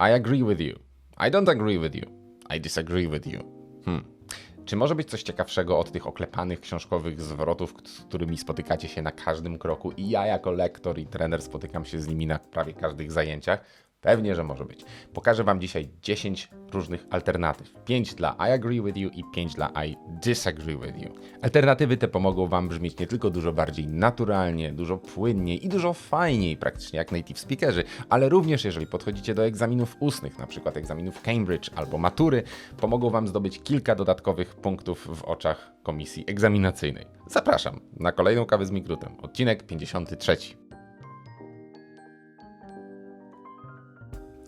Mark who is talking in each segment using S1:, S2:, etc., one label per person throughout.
S1: I agree with you. I don't agree with you. I disagree with you. Hmm. Czy może być coś ciekawszego od tych oklepanych książkowych zwrotów, z którymi spotykacie się na każdym kroku i ja jako lektor i trener spotykam się z nimi na prawie każdych zajęciach? Pewnie, że może być. Pokażę Wam dzisiaj 10 różnych alternatyw. 5 dla I agree with you i 5 dla I disagree with you. Alternatywy te pomogą Wam brzmieć nie tylko dużo bardziej naturalnie, dużo płynniej i dużo fajniej praktycznie jak native speakerzy, ale również jeżeli podchodzicie do egzaminów ustnych, na przykład egzaminów Cambridge albo matury, pomogą Wam zdobyć kilka dodatkowych punktów w oczach komisji egzaminacyjnej. Zapraszam na kolejną kawę z Mikrutem, odcinek 53.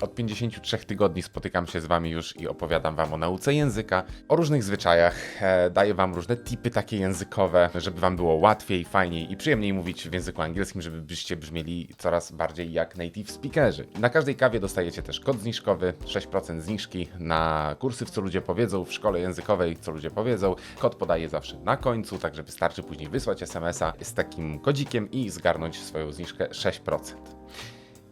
S1: Od 53 tygodni spotykam się z Wami już i opowiadam Wam o nauce języka, o różnych zwyczajach, e, daję Wam różne tipy takie językowe, żeby Wam było łatwiej, fajniej i przyjemniej mówić w języku angielskim, żebyście brzmieli coraz bardziej jak native speakerzy. Na każdej kawie dostajecie też kod zniżkowy, 6% zniżki na kursy w Co Ludzie Powiedzą w szkole językowej Co Ludzie Powiedzą. Kod podaję zawsze na końcu, także wystarczy później wysłać SMS-a z takim kodzikiem i zgarnąć swoją zniżkę 6%.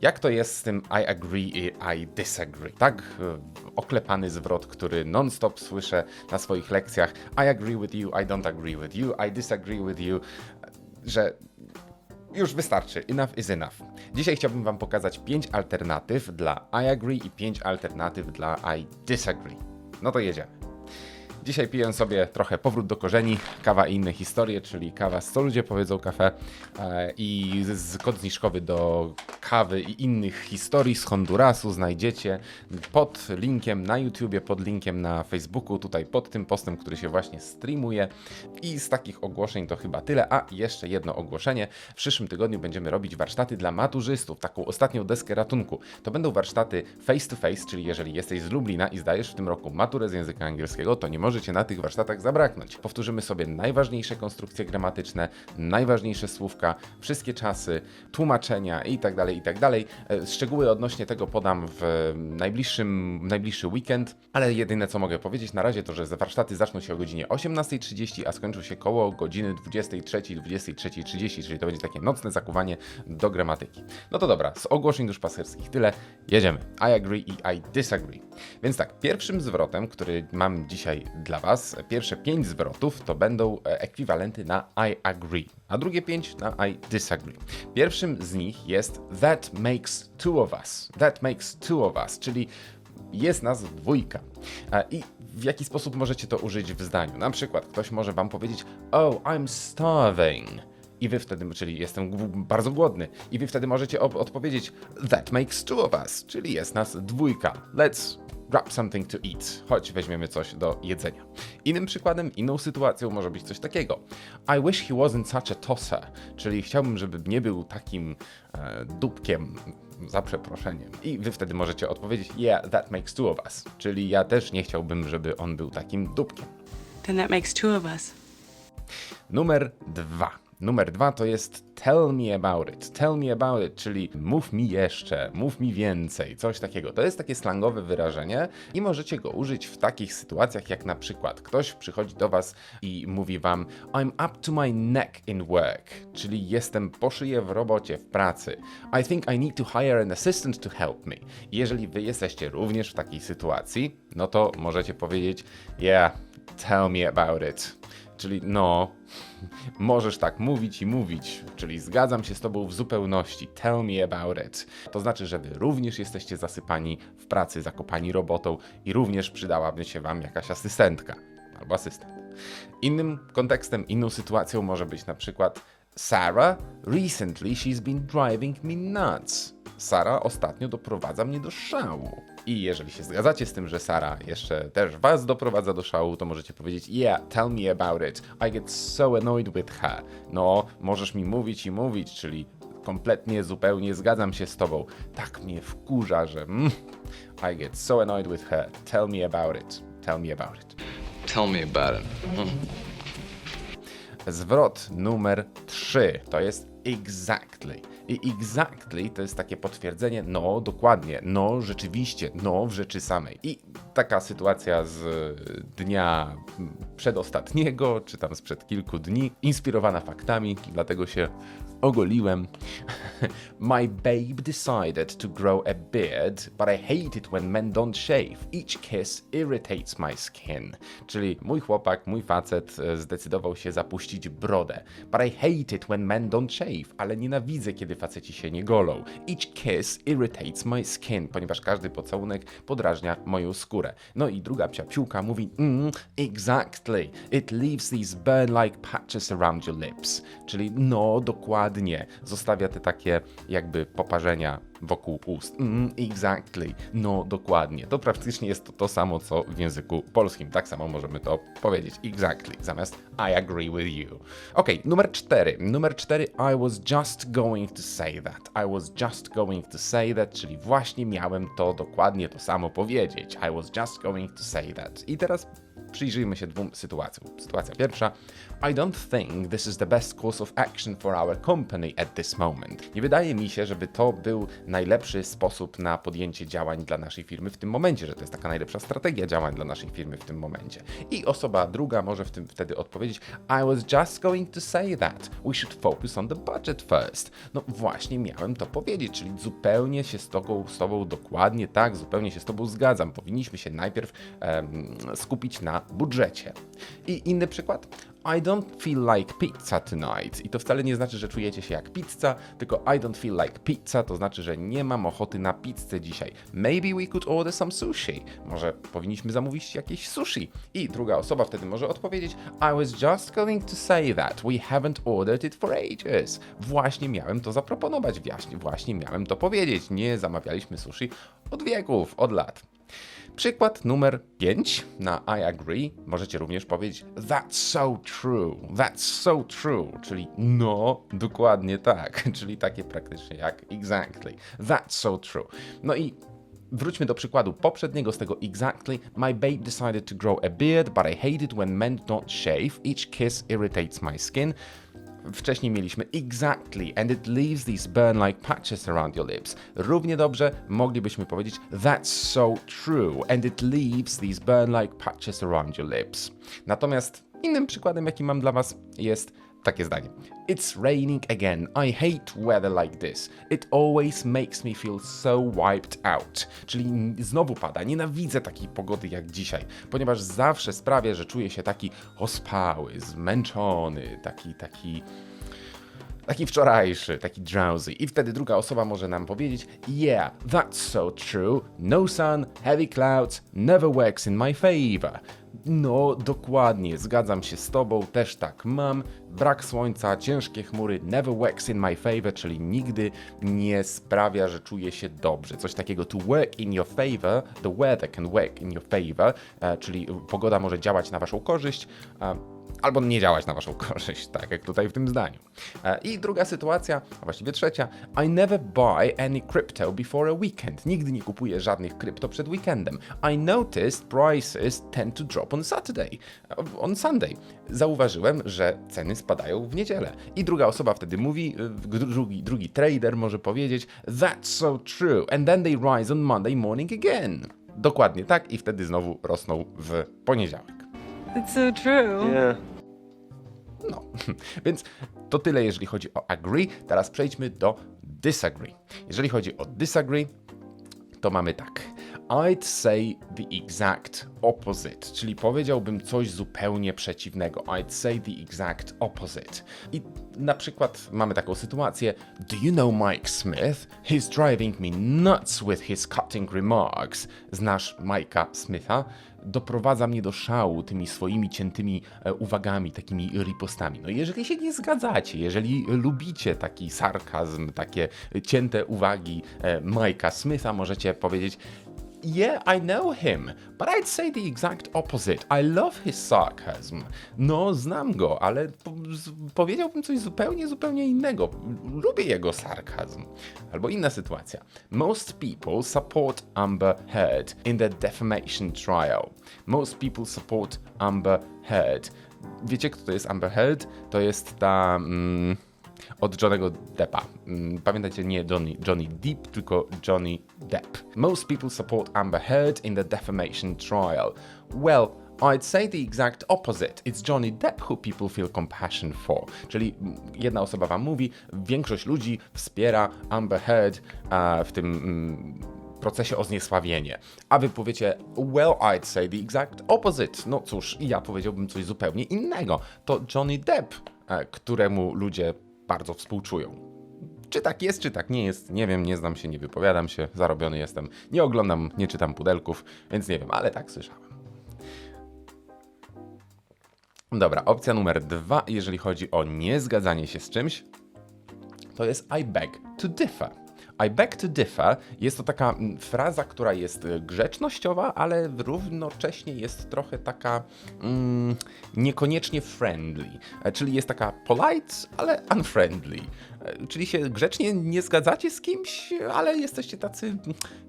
S1: Jak to jest z tym I agree i I disagree? Tak e, oklepany zwrot, który non-stop słyszę na swoich lekcjach. I agree with you, I don't agree with you, I disagree with you, że już wystarczy. Enough is enough. Dzisiaj chciałbym Wam pokazać 5 alternatyw dla I agree i 5 alternatyw dla I disagree. No to jedziemy. Dzisiaj piję sobie trochę powrót do korzeni, kawa i inne historie, czyli kawa z co ludzie powiedzą kafe e, i kod zniżkowy do kawy i innych historii z Hondurasu znajdziecie pod linkiem na YouTubie, pod linkiem na Facebooku, tutaj pod tym postem, który się właśnie streamuje. I z takich ogłoszeń to chyba tyle. A jeszcze jedno ogłoszenie. W przyszłym tygodniu będziemy robić warsztaty dla maturzystów, taką ostatnią deskę ratunku. To będą warsztaty face to face, czyli jeżeli jesteś z Lublina i zdajesz w tym roku maturę z języka angielskiego, to nie możecie na tych warsztatach zabraknąć. Powtórzymy sobie najważniejsze konstrukcje gramatyczne, najważniejsze słówka, wszystkie czasy, tłumaczenia itd. itd. E, Szczegóły odnośnie tego podam w najbliższym, najbliższy weekend, ale jedyne co mogę powiedzieć na razie to, że warsztaty zaczną się o godzinie 18.30, a skończą się koło godziny 23.00, 23.30, czyli to będzie takie nocne zakuwanie do gramatyki. No to dobra, z ogłoszeń duszpasterskich tyle, jedziemy. I agree i I disagree. Więc tak, pierwszym zwrotem, który mam dzisiaj dla Was, pierwsze pięć zwrotów to będą e, ekwiwalenty na I agree, a drugie pięć na I disagree. Pierwszym z nich jest that makes two of us. That makes two of us, czyli jest nas dwójka. E, I w jaki sposób możecie to użyć w zdaniu? Na przykład ktoś może Wam powiedzieć, oh, I'm starving. I wy wtedy, czyli jestem bardzo głodny. I wy wtedy możecie odpowiedzieć, that makes two of us, czyli jest nas dwójka. Let's grab something to eat. Chodź, weźmiemy coś do jedzenia. Innym przykładem, inną sytuacją może być coś takiego. I wish he wasn't such a tosser, czyli chciałbym, żeby nie był takim e, dupkiem, za przeproszeniem. I wy wtedy możecie odpowiedzieć, yeah, that makes two of us, czyli ja też nie chciałbym, żeby on był takim dupkiem.
S2: Then that makes two of us.
S1: Numer dwa. Numer dwa to jest tell me about it. Tell me about it, czyli mów mi jeszcze, mów mi więcej, coś takiego. To jest takie slangowe wyrażenie i możecie go użyć w takich sytuacjach, jak na przykład ktoś przychodzi do was i mówi wam I'm up to my neck in work, czyli jestem po szyję w robocie, w pracy. I think I need to hire an assistant to help me. Jeżeli wy jesteście również w takiej sytuacji, no to możecie powiedzieć yeah, tell me about it. Czyli no, możesz tak mówić i mówić, czyli zgadzam się z tobą w zupełności. Tell me about it. To znaczy, że wy również jesteście zasypani w pracy, zakopani robotą i również przydałaby się wam jakaś asystentka albo asystent. Innym kontekstem, inną sytuacją może być na przykład Sarah, recently she's been driving me nuts. Sara ostatnio doprowadza mnie do szału. I jeżeli się zgadzacie z tym, że Sara jeszcze też was doprowadza do szału, to możecie powiedzieć Yeah, tell me about it. I get so annoyed with her. No, możesz mi mówić i mówić, czyli kompletnie, zupełnie zgadzam się z tobą. Tak mnie wkurza, że mm, I get so annoyed with her. Tell me about it. Tell me about it.
S3: Tell me about it.
S1: Zwrot numer 3 to jest exactly. I exactly to jest takie potwierdzenie, no dokładnie, no rzeczywiście, no w rzeczy samej. I taka sytuacja z e, dnia przedostatniego, czy tam sprzed kilku dni, inspirowana faktami, dlatego się ogoliłem. My babe decided to grow a beard, but I hate it when men don't shave. Each kiss irritates my skin. Czyli mój chłopak, mój facet e, zdecydował się zapuścić brodę. But I hate it when men don't shave. Ale nienawidzę, kiedy faceci się nie golą. Each kiss irritates my skin, ponieważ każdy pocałunek podrażnia moją skórę. No i druga psiapsiłka mówi, mm, exactly. It leaves these burn-like patches around your lips. Czyli no, dokładnie. Zostawia te takie jakby poparzenia wokół ust. Mm, exactly. No, dokładnie. To praktycznie jest to, to samo, co w języku polskim. Tak samo możemy to powiedzieć. Exactly. Zamiast I agree with you. Ok, numer cztery. Numer cztery. I was just going to say that. I was just going to say that, czyli właśnie miałem to dokładnie to samo powiedzieć. I was just going to say that. I teraz przyjrzyjmy się dwóm sytuacjom. Sytuacja pierwsza. I don't think this is the best course of action for our company at this moment. Nie wydaje mi się, żeby to był najlepszy sposób na podjęcie działań dla naszej firmy w tym momencie, że to jest taka najlepsza strategia działań dla naszej firmy w tym momencie. I osoba druga może w tym wtedy odpowiedzieć: I was just going to say that. We should focus on the budget first. No właśnie miałem to powiedzieć, czyli zupełnie się z tobą, z tobą dokładnie tak, zupełnie się z tobą zgadzam. Powinniśmy się najpierw em, skupić na budżecie. I inny przykład. I don't feel like pizza tonight. I to wcale nie znaczy, że czujecie się jak pizza, tylko I don't feel like pizza to znaczy, że nie mam ochoty na pizzę dzisiaj. Maybe we could order some sushi. Może powinniśmy zamówić jakieś sushi. I druga osoba wtedy może odpowiedzieć I was just going to say that. We haven't ordered it for ages. Właśnie miałem to zaproponować, właśnie, właśnie miałem to powiedzieć. Nie zamawialiśmy sushi od wieków, od lat. Przykład numer 5 na I agree. Możecie również powiedzieć That's so true, that's so true, czyli no, dokładnie tak, czyli takie praktycznie jak exactly, that's so true. No i Wróćmy do przykładu poprzedniego z tego exactly. My babe decided to grow a beard, but I hate it when men don't shave. Each kiss irritates my skin. Wcześniej mieliśmy exactly and it leaves these burn like patches around your lips. Równie dobrze moglibyśmy powiedzieć that's so true and it leaves these burn like patches around your lips. Natomiast innym przykładem, jaki mam dla Was jest takie zdanie. It's raining again. I hate weather like this. It always makes me feel so wiped out. Czyli znowu pada. Nienawidzę takiej pogody jak dzisiaj, ponieważ zawsze sprawia, że czuję się taki ospały, zmęczony, taki, taki taki wczorajszy, taki drowsy. I wtedy druga osoba może nam powiedzieć: Yeah, that's so true. No sun, heavy clouds, never works in my favor. No, dokładnie, zgadzam się z tobą, też tak mam. Brak słońca, ciężkie chmury, never works in my favor, czyli nigdy nie sprawia, że czuję się dobrze. Coś takiego to work in your favor, the weather can work in your favor, e, czyli pogoda może działać na waszą korzyść. Albo nie działać na waszą korzyść, tak jak tutaj w tym zdaniu. E, I druga sytuacja, a właściwie trzecia. I never buy any crypto before a weekend. Nigdy nie kupuję żadnych krypto przed weekendem. I noticed prices tend to drop on Saturday, e, on Sunday. Zauważyłem, że ceny spadają w niedzielę. I druga osoba wtedy mówi, e, drugi, drugi trader może powiedzieć, that's so true, and then they rise on Monday morning again. Dokładnie tak i wtedy znowu rosną w poniedziałek.
S2: It's so true.
S3: Yeah.
S1: No, więc to tyle, jeżeli chodzi o agree. Teraz przejdźmy do disagree. Jeżeli chodzi o disagree, to mamy tak. I'd say the exact opposite, czyli powiedziałbym coś zupełnie przeciwnego. I'd say the exact opposite. I na przykład mamy taką sytuację. Do you know Mike Smith? He's driving me nuts with his cutting remarks. Znasz Mike'a Smitha? Doprowadza mnie do szału tymi swoimi ciętymi e, uwagami, takimi ripostami. No jeżeli się nie zgadzacie, jeżeli lubicie taki sarkazm, takie cięte uwagi e, Mike'a Smitha, możecie powiedzieć Yeah, I know him, but I'd say the exact opposite. I love his sarcasm. No, znam go, ale po powiedziałbym coś zupełnie, zupełnie innego. Lubię jego sarkazm. Albo inna sytuacja. Most people support Amber Heard in the defamation trial. Most people support Amber Heard. Wiecie, kto to jest Amber Heard? To jest ta... Mm, od Johnnego Deppa. Mm, Pamiętajcie, nie Johnny, Johnny Depp, tylko Johnny Depp. Most people support Amber Heard in the defamation trial. Well, I'd say the exact opposite. It's Johnny Depp who people feel compassion for. Czyli mm, jedna osoba wam mówi, większość ludzi wspiera Amber Heard a, w tym mm, procesie o zniesławienie. A wy powiecie, well, I'd say the exact opposite. No cóż, ja powiedziałbym coś zupełnie innego. To Johnny Depp, e, któremu ludzie bardzo współczują. Czy tak jest, czy tak nie jest, nie wiem, nie znam się, nie wypowiadam się, zarobiony jestem, nie oglądam, nie czytam pudelków, więc nie wiem, ale tak słyszałem. Dobra, opcja numer dwa, jeżeli chodzi o niezgadzanie się z czymś, to jest I beg to differ. I beg to differ jest to taka mm, fraza, która jest y, grzecznościowa, ale równocześnie jest trochę taka mm, niekoniecznie friendly. E, Czyli jest taka polite, ale unfriendly. Czyli się grzecznie nie zgadzacie z kimś, ale jesteście tacy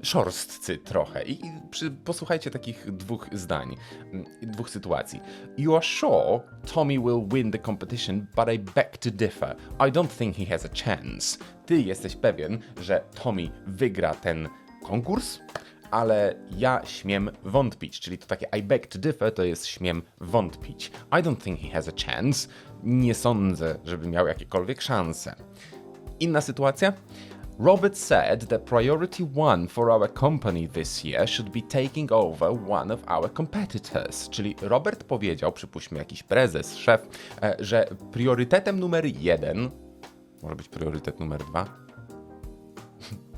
S1: szorstcy trochę. I i przy, posłuchajcie takich dwóch zdań, mm, dwóch sytuacji. You are sure Tommy will win the competition, but I beg to differ. I don't think he has a chance. Ty jesteś pewien, że Tommy wygra ten konkurs, ale ja śmiem wątpić. Czyli to takie I beg to differ to jest śmiem wątpić. I don't think he has a chance. Nie sądzę, żeby miał jakiekolwiek szanse. Inna sytuacja? Robert said that priority one for our company this year should be taking over one of our competitors. Czyli Robert powiedział, przypuśćmy jakiś prezes, szef, e, że priorytetem numer jeden, może być priorytet numer dwa,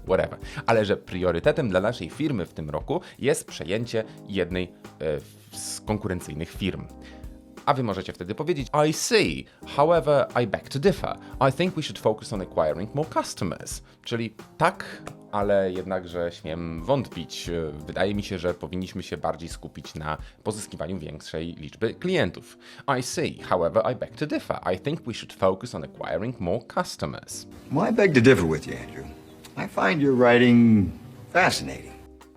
S1: whatever, ale że priorytetem dla naszej firmy w tym roku jest przejęcie jednej e, z konkurencyjnych firm. A wy możecie wtedy powiedzieć I see, however I beg to differ. I think we should focus on acquiring more customers. Czyli tak, ale jednakże śmiem wątpić. E, Wydaje mi się, że powinniśmy się bardziej skupić na pozyskiwaniu większej liczby klientów. I see, however I beg to differ. I think we should focus on acquiring more customers.
S3: Well, I beg to differ with you, Andrew. I find your writing fascinating.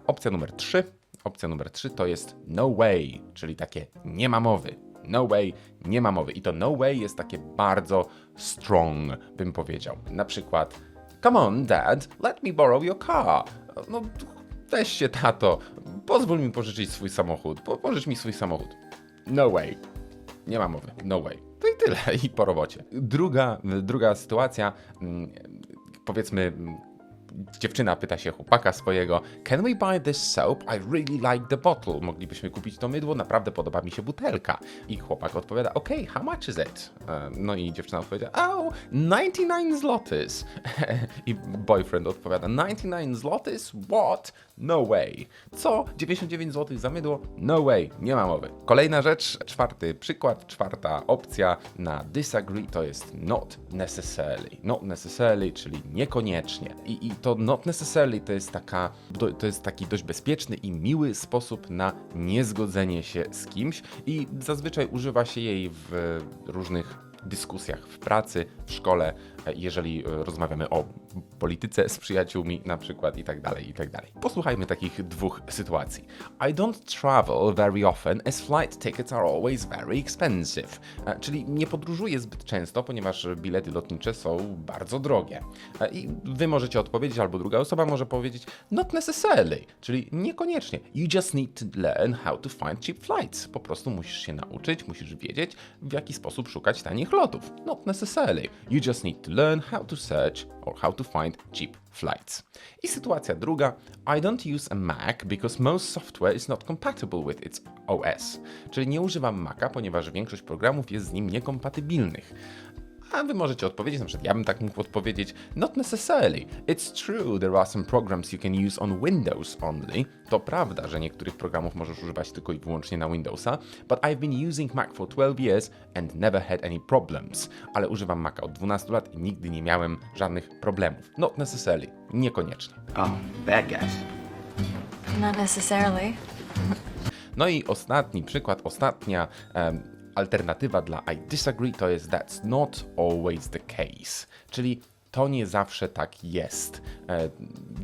S1: Opcja numer 3. Opcja numer 3 to jest no way, czyli takie nie ma mowy. No way, nie ma mowy. I to no way jest takie bardzo strong, bym powiedział. Na przykład, come on, dad, let me borrow your car. No, weź się, tato, pozwól mi pożyczyć swój samochód. Po, pożycz mi swój samochód. No way. Nie ma mowy. No way. To i tyle. I po robocie. Druga, druga sytuacja, mm, powiedzmy, dziewczyna pyta się chłopaka swojego Can we buy this soap? I really like the bottle. Moglibyśmy kupić to mydło, naprawdę podoba mi się butelka. I chłopak odpowiada OK, how much is it? E, No i dziewczyna odpowiada Oh, 99 zlotys. I boyfriend odpowiada 99 zlotys? What? No way. Co? 99 zł za mydło? No way. Nie ma mowy. Kolejna rzecz, czwarty przykład, czwarta opcja na disagree to jest not necessarily. Not necessarily, czyli niekoniecznie. I, i to not necessarily to jest taka, to jest taki dość bezpieczny i miły sposób na niezgodzenie się z kimś i zazwyczaj używa się jej w różnych dyskusjach w pracy, w szkole, e, jeżeli e, rozmawiamy o polityce z przyjaciółmi na przykład i tak dalej, i tak dalej. Posłuchajmy takich dwóch sytuacji. I don't travel very often as flight tickets are always very expensive. E, Czyli nie podróżuję zbyt często, ponieważ bilety lotnicze są bardzo drogie. E, I wy możecie odpowiedzieć, albo druga osoba może powiedzieć not necessarily, czyli niekoniecznie. You just need to learn how to find cheap flights. Po prostu musisz się nauczyć, musisz wiedzieć, w jaki sposób szukać tanich lotów. Not necessarily. You just need to learn how to search or how to find cheap flights. I sytuacja druga. I don't use a Mac because most software is not compatible with its OS. Czyli nie używam Maca, ponieważ większość programów jest z nim niekompatybilnych. A wy możecie odpowiedzieć, na przykład ja bym tak mógł odpowiedzieć, not necessarily. It's true there are some programs you can use on Windows only. To prawda, że niektórych programów możesz używać tylko i wyłącznie na Windowsa, but I've been using Mac for 12 years and never had any problems. Ale używam Maca od 12 lat i nigdy nie miałem żadnych problemów. Not necessarily. Niekoniecznie.
S3: Oh, bad guys.
S2: Not necessarily.
S1: No i ostatni przykład, ostatnia em, alternatywa dla I disagree to jest that's not always the case. Czyli to nie zawsze tak jest. E,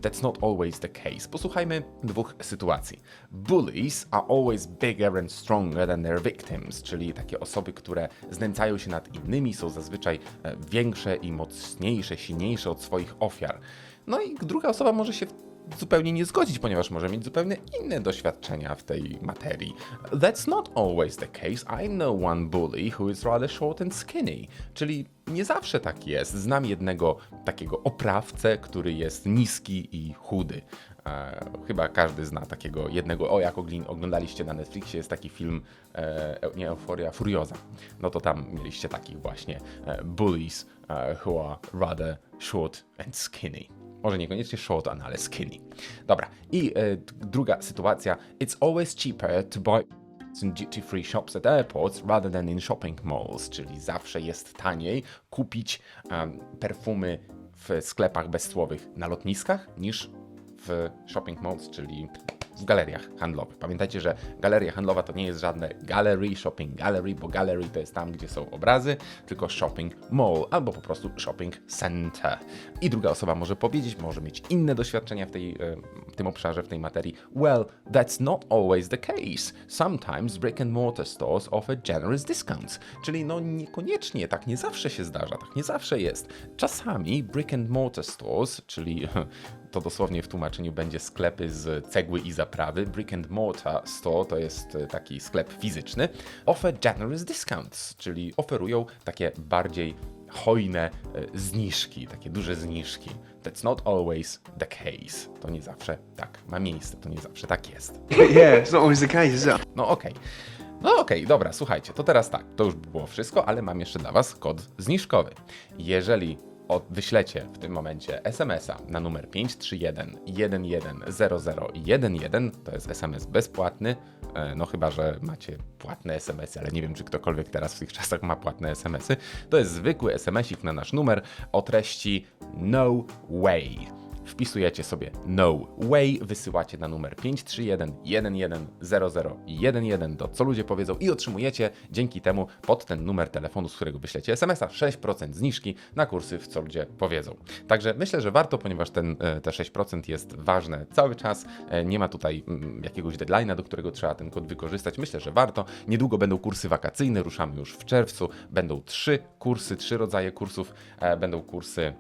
S1: That's not always the case. Posłuchajmy dwóch sytuacji. Bullies are always bigger and stronger than their victims, czyli takie osoby, które znęcają się nad innymi, są zazwyczaj e, większe i mocniejsze, silniejsze od swoich ofiar. No i druga osoba może się zupełnie nie zgodzić, ponieważ może mieć zupełnie inne doświadczenia w tej materii. That's not always the case. I know one bully who is rather short and skinny. Czyli nie zawsze tak jest. Znam jednego takiego oprawcę, który jest niski i chudy. E, chyba każdy zna takiego jednego. O, jak oglądaliście na Netflixie, jest taki film, e, nie Euforia, Furioza. No to tam mieliście takich właśnie e, bullies e, who are rather short and skinny. Może niekoniecznie short, ale skinny. Dobra, i e, druga sytuacja. It's always cheaper to buy in duty free shops at airports rather than in shopping malls, czyli zawsze jest taniej kupić em, perfumy w sklepach bezcłowych na lotniskach niż w shopping malls, czyli w galeriach handlowych. Pamiętajcie, że galeria handlowa to nie jest żadne gallery, shopping gallery, bo gallery to jest tam, gdzie są obrazy, tylko shopping mall albo po prostu shopping center. I druga osoba może powiedzieć, może mieć inne doświadczenia w, tej, e, w tym obszarze, w tej materii. Well, that's not always the case. Sometimes brick and mortar stores offer generous discounts. Czyli no niekoniecznie, tak nie zawsze się zdarza, tak nie zawsze jest. Czasami brick and mortar stores, czyli to dosłownie w tłumaczeniu będzie sklepy z cegły i zaprawy. Brick and Mortar Store to jest e, taki sklep fizyczny. Offer generous discounts, czyli oferują takie bardziej hojne e, zniżki, takie duże zniżki. That's not always the case. To nie zawsze tak ma miejsce, to nie zawsze tak jest.
S4: yeah, it's not always the case, is it?
S1: No okej. No okej, dobra, słuchajcie, to teraz tak, to już było wszystko, ale mam jeszcze dla Was kod zniżkowy. Jeżeli wyślecie w tym momencie SMS-a na numer 531 110011, to jest SMS bezpłatny, e, no chyba, że macie płatne SMS-y, ale nie wiem, czy ktokolwiek teraz w tych czasach ma płatne SMS-y, to jest zwykły SMS-ik na nasz numer o treści No Way. Wpisujecie sobie No Way, wysyłacie na numer 531 110011 to co ludzie powiedzą i otrzymujecie dzięki temu pod ten numer telefonu, z którego wyślecie SMS-a 6% zniżki na kursy w co ludzie powiedzą. Także myślę, że warto, ponieważ ten, e, te 6% jest ważne cały czas. E, Nie ma tutaj mm, jakiegoś deadline'a, do którego trzeba ten kod wykorzystać. Myślę, że warto. Niedługo będą kursy wakacyjne, ruszamy już w czerwcu. Będą trzy kursy, trzy rodzaje kursów. E, Będą kursy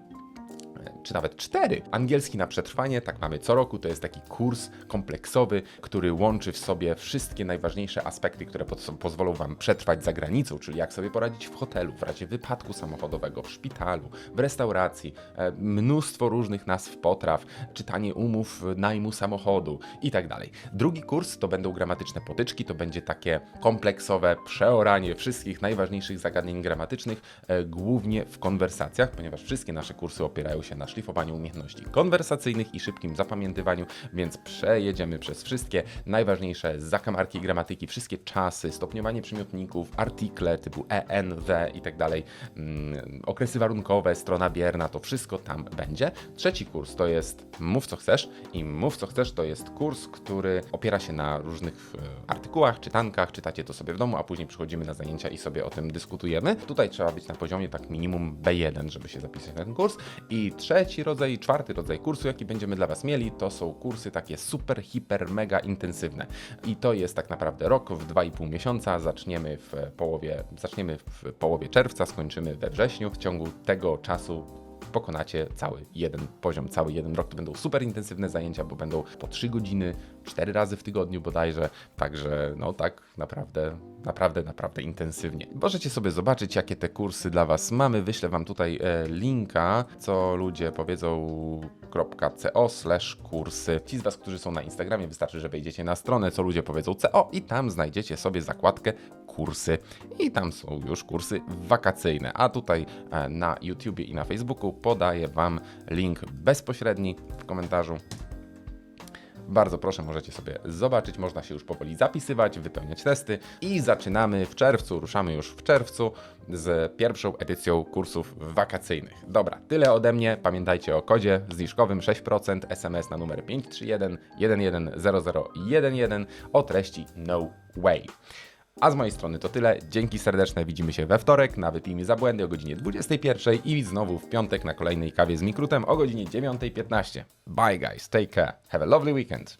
S1: czy nawet cztery. Angielski na przetrwanie, tak mamy co roku, to jest taki kurs kompleksowy, który łączy w sobie wszystkie najważniejsze aspekty, które po pozwolą Wam przetrwać za granicą, czyli jak sobie poradzić w hotelu, w razie wypadku samochodowego, w szpitalu, w restauracji, e, mnóstwo różnych nazw potraw, czytanie umów najmu samochodu i tak dalej. Drugi kurs to będą gramatyczne potyczki, to będzie takie kompleksowe przeoranie wszystkich najważniejszych zagadnień gramatycznych, e, głównie w konwersacjach, ponieważ wszystkie nasze kursy opierają się na szlifowaniu umiejętności konwersacyjnych i szybkim zapamiętywaniu, więc przejedziemy przez wszystkie najważniejsze zakamarki gramatyki, wszystkie czasy, stopniowanie przymiotników, artykle typu en, tak dalej, mm, okresy warunkowe, strona bierna, to wszystko tam będzie. Trzeci kurs to jest Mów co chcesz i Mów co chcesz to jest kurs, który opiera się na różnych e, artykułach, czytankach, czytacie to sobie w domu, a później przychodzimy na zajęcia i sobie o tym dyskutujemy. Tutaj trzeba być na poziomie tak minimum B1, żeby się zapisać na ten kurs. I trzeci rodzaj, czwarty rodzaj kursu, jaki będziemy dla Was mieli, to są kursy takie super, hiper, mega intensywne. I to jest tak naprawdę rok w 2,5 miesiąca. Zaczniemy w połowie, zaczniemy w połowie czerwca, skończymy we wrześniu. W ciągu tego czasu pokonacie cały jeden poziom, cały jeden rok. To będą super intensywne zajęcia, bo będą po 3 godziny, 4 razy w tygodniu bodajże. Także no tak naprawdę, naprawdę, naprawdę intensywnie. Możecie sobie zobaczyć, jakie te kursy dla Was mamy. Wyślę Wam tutaj e, linka, co ludzie powiedzą.co slash kursy. Ci z Was, którzy są na Instagramie, wystarczy, że wejdziecie na stronę, co ludzie powiedzą co i tam znajdziecie sobie zakładkę kursy i tam są już kursy wakacyjne. A tutaj e, na YouTubie i na Facebooku podaję Wam link bezpośredni w komentarzu. Bardzo proszę, możecie sobie zobaczyć, można się już powoli zapisywać, wypełniać testy i zaczynamy w czerwcu, ruszamy już w czerwcu z pierwszą edycją kursów wakacyjnych. Dobra, tyle ode mnie. Pamiętajcie o kodzie zniżkowym 6% SMS na numer 531 110011 o treści No Way. A z mojej strony to tyle. Dzięki serdeczne. Widzimy się we wtorek na Wypijmy za błędy o godzinie 21 i znowu w piątek na kolejnej kawie z Mikrutem o godzinie 9.15. Bye guys, take care. Have a lovely weekend.